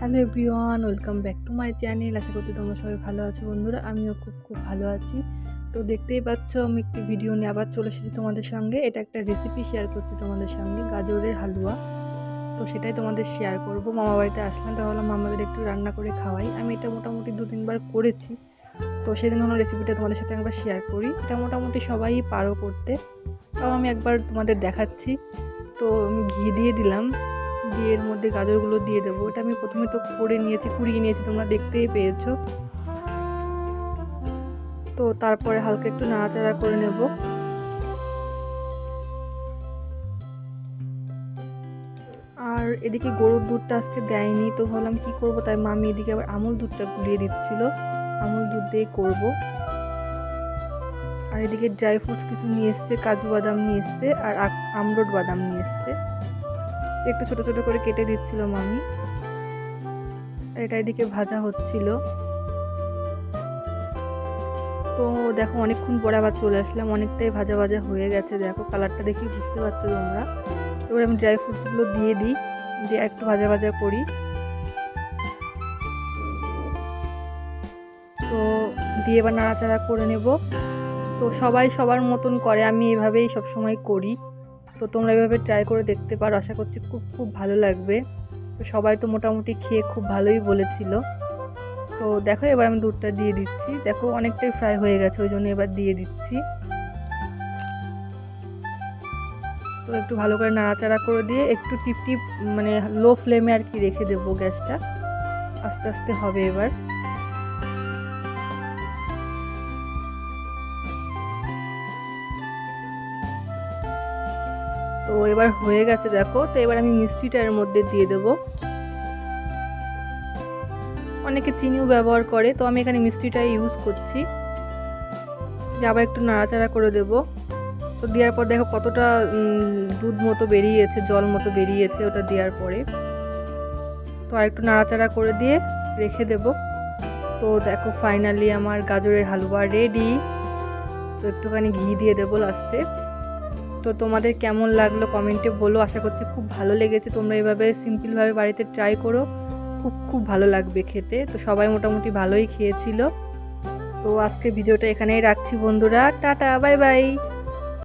Hello everyone, welcome back to my channel. আশা করছি তোমরা সবাই ভালো আছো বন্ধুরা, আমিও খুব খুব ভালো আছি। তো দেখতেই পাচ্ছ, আমি একটি ভিডিও নিয়ে আবার চলে এসেছি তোমাদের সঙ্গে। এটা একটা রেসিপি শেয়ার করছি তোমাদের সঙ্গে, গাজরের হালুয়া। তো সেটাই তোমাদের শেয়ার করব। মামা বাড়িতে আসলাম তাহলে মামাদের একটু রান্না করে খাওয়াই। আমি এটা মোটামুটি দু তিনবার করেছি। তো সেদিন হলো রেসিপিটা তোমাদের সাথে একবার শেয়ার করি। এটা মোটামুটি সবাই পারো করতে। তাও আমি একবার তোমাদের দেখাচ্ছি। তো আমি ঘি দিয়ে দিলাম। দিয়ে এর মধ্যে গাজরগুলো দিয়ে দেবো। এটা আমি প্রথমে তো করে নিয়েছি, কুড়িয়ে নিয়েছি, তোমরা দেখতেই পেয়েছ। তো তারপরে হালকা একটু নাড়াচাড়া করে নেব। আর এদিকে গরুর দুধটা আজকে দেয়নি, তো ভাবলাম কি করব? তাই মামি এদিকে আবার আমুল দুধটা গুলিয়ে দিচ্ছিল। আমুল দুধ দিয়ে করব। আর এদিকে ড্রাই ফ্রুটস কিছু নিয়ে এসছে, কাজু বাদাম নিয়ে এসছে, আর আমরোড বাদাম নিয়ে এসছে। একটু ছোট ছোট করে কেটে দিচ্ছিল মামি এটা এদিকে ভাজা হচ্ছিল। তো দেখো, অনেকক্ষণ পরে আবার চলে আসলাম। অনেকটাই ভাজা ভাজা হয়ে গেছে। দেখো, কালারটা দেখি বুঝতে পারছ তোমরা। এবার আমি ড্রাই ফ্রুটসগুলো দিয়ে দিই, দিয়ে একটু ভাজা ভাজা করি। তো দিয়ে এবার নাড়াচাড়া করে নেব। তো সবাই সবার মতন করে, আমি এভাবেই সবসময় করি। তো তোমরা এভাবে ট্রাই করে দেখতে পারো, আশা করছি খুব খুব ভালো লাগবে। তো সবাই তো মোটামুটি খেয়ে খুব ভালোই বলেছিল। তো দেখো এবার আমি দুধটা দিয়ে দিচ্ছি। দেখো অনেকটাই ফ্রাই হয়ে গেছে, ওই জন্য এবার দিয়ে দিচ্ছি। তো একটু ভালো করে নাড়াচাড়া করে দিয়ে একটু টিপ টিপ মানে লো ফ্লেমে আর কি রেখে দেবো গ্যাসটা। আস্তে আস্তে হবে এবার। তো এবার হয়ে গেছে, দেখো। তো এবার আমি মিষ্টিটা এর মধ্যে দিয়ে দেবো। অনেকে চিনিও ব্যবহার করে, তো আমি এখানে মিষ্টিটাই ইউজ করছি। যে আবার একটু নাড়াচাড়া করে দেব। তো দেওয়ার পর দেখো কতটা দুধ মতো বেরিয়েছে, জল মতো বেরিয়েছে ওটা দেওয়ার পরে। তো আর একটু নাড়াচাড়া করে দিয়ে রেখে দেব। তো দেখো ফাইনালি আমার গাজরের হালুয়া রেডি তো একটুখানি ঘি দিয়ে দেবো লাস্টে তো তোমাদের কেমন লাগল কমেন্টে বলো। আশা করছি খুব ভালো লেগেছে। তোমরা এভাবে সিম্পলভাবে বাড়িতে ট্রাই করো। খুব খুব ভালো লাগবে খেতে। তো সবাই মোটামুটি ভালোই খেয়েছিল। তো আজকে ভিডিওটা এখানেই রাখছি বন্ধুরা। Tata bye bye